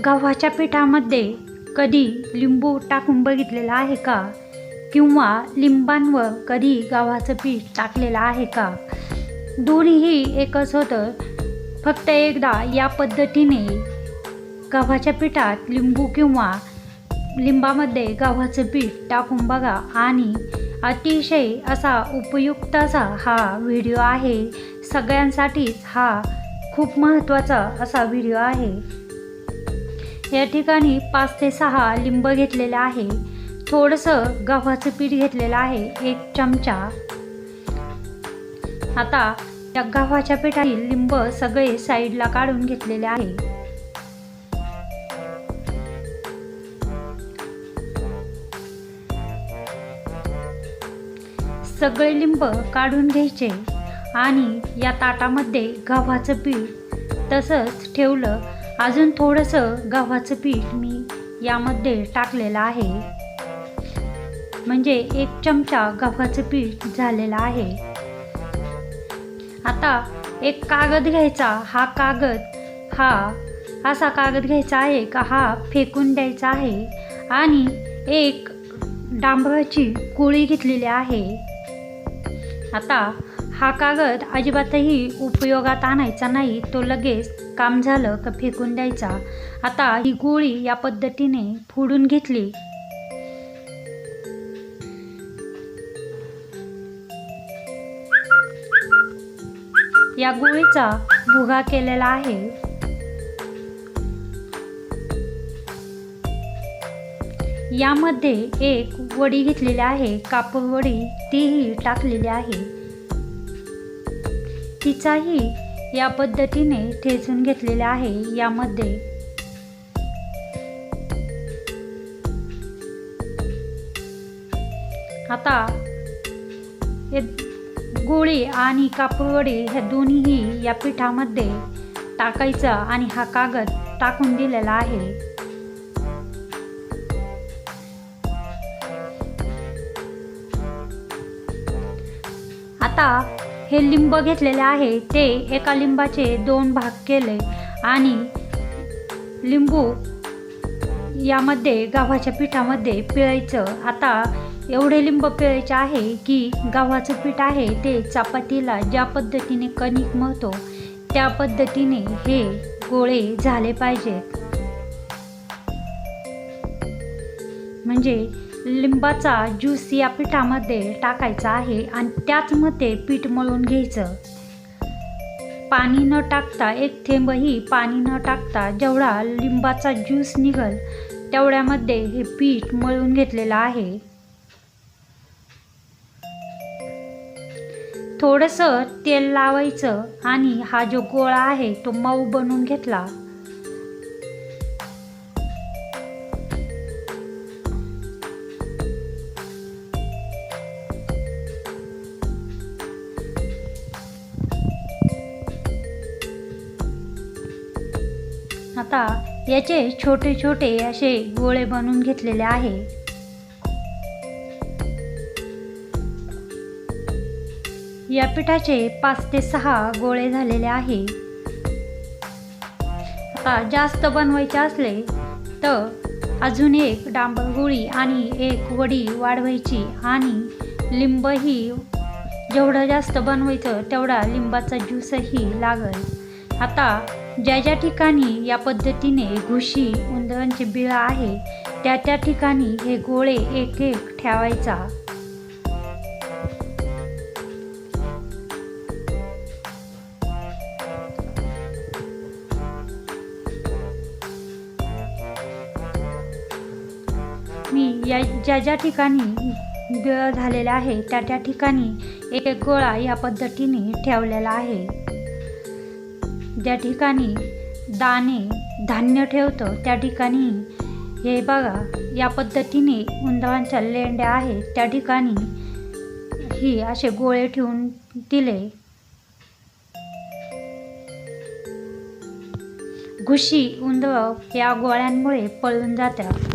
गव्हाच्या पिठामध्ये कधी लिंबू टाकून बघितलेलं आहे का? किंवा लिंबांवर कधी गव्हाचं पीठ टाकलेलं आहे का? दोन्हीही एकच होतं. फक्त एकदा या पद्धतीने गव्हाच्या पिठात लिंबू किंवा लिंबामध्ये गव्हाचं पीठ टाकून बघा. आणि अतिशय असा उपयुक्त असा हा व्हिडिओ आहे. सगळ्यांसाठीच हा खूप महत्त्वाचा असा व्हिडिओ आहे. या ठिकाणी पाच ते सहा लिंब घेतलेले आहे. थोडंसं गव्हाचं पीठ घेतलेलं आहे एक चमचा. आता या गव्हाच्या पिठातील लिंब सगळे साईडला काढून घेतलेले आहे. सगळे लिंब काढून घ्यायचे आणि या ताटामध्ये गव्हाचं पीठ तसंच ठेवलं अजून थोडंसं गव्हाचं पीठ मी यामध्ये टाकलेलं आहे. म्हणजे एक चमचा गव्हाचं पीठ झालेलं आहे. आता एक कागद घ्यायचा. हा कागद हा असा कागद घ्यायचा आहे का हा फेकून द्यायचा आहे. आणि एक डांबराची कोळी घेतलेली आहे. आता हा कागद अजिबातही उपयोगात आणायचा नाही. तो लगेच काम झालं का फेकून द्यायचा. आता ही गोळी या पद्धतीने फोडून घेतली. या गोळीचा भुगा केलेला आहे. यामध्ये एक वडी घेतलेली आहे. कापूर वडी तीही टाकलेली आहे. तिचाही या पद्धतीने ठेचून घेतलेला आहे यामध्ये. आता हे गोळी आणि कापूरवडी ह्या दोन्हीही या पिठामध्ये टाकायचं आणि हा कागद टाकून दिलेला आहे. आता हे लिंब घेतलेले आहे. ते एका लिंबाचे दोन भाग केले आणि लिंबू यामध्ये गव्हाच्या पिठामध्ये पिळायचं. आता एवढे लिंब पिळायचे आहे की गव्हाचं पीठ आहे ते चपातीला ज्या पद्धतीने कणिक मळतो त्या पद्धतीने हे गोळे झाले पाहिजेत. म्हणजे लिंबाचा ज्यूस या पिठामध्ये टाकायचा आहे आणि त्याचमध्ये पीठ मळून घ्यायचं. पाणी न टाकता एक थेंबही पाणी न टाकता जेवढा लिंबाचा ज्यूस निघल तेवढ्यामध्ये हे पीठ मळून घेतलेलं आहे. थोडंसं तेल लावायचं आणि हा जो गोळा आहे तो मऊ बनवून घेतला. आता याचे छोटे छोटे असे गोळे बनवून घेतलेले आहे. या पिठाचे पाच ते सहा गोळे झालेले आहे. आता जास्त बनवायचे असले तर अजून एक डांबर गोळी आणि एक वडी वाढवायची आणि लिंबही जेवढं जास्त बनवायचं तेवढा लिंबाचा ज्यूसही लागल. आता ज्या ज्या ठिकाणी या पद्धतीने घुशी उंदरांचे बिळा आहे त्या त्या ठिकाणी हे गोळे एक एक ठेवायचा. मी या ज्या ज्या ठिकाणी बिळ झालेला आहे त्या त्या ठिकाणी एक एक गोळा या पद्धतीने ठेवलेला आहे. ज्या ठिकाणी दाणे धान्य ठेवतो त्या ठिकाणी हे बघा या पद्धतीने उंदरांच्या लेंड्या आहेत त्या ठिकाणी ही असे गोळे ठेवून दिले. घुशी उंदर या गोळ्यांमुळे पळून जातात.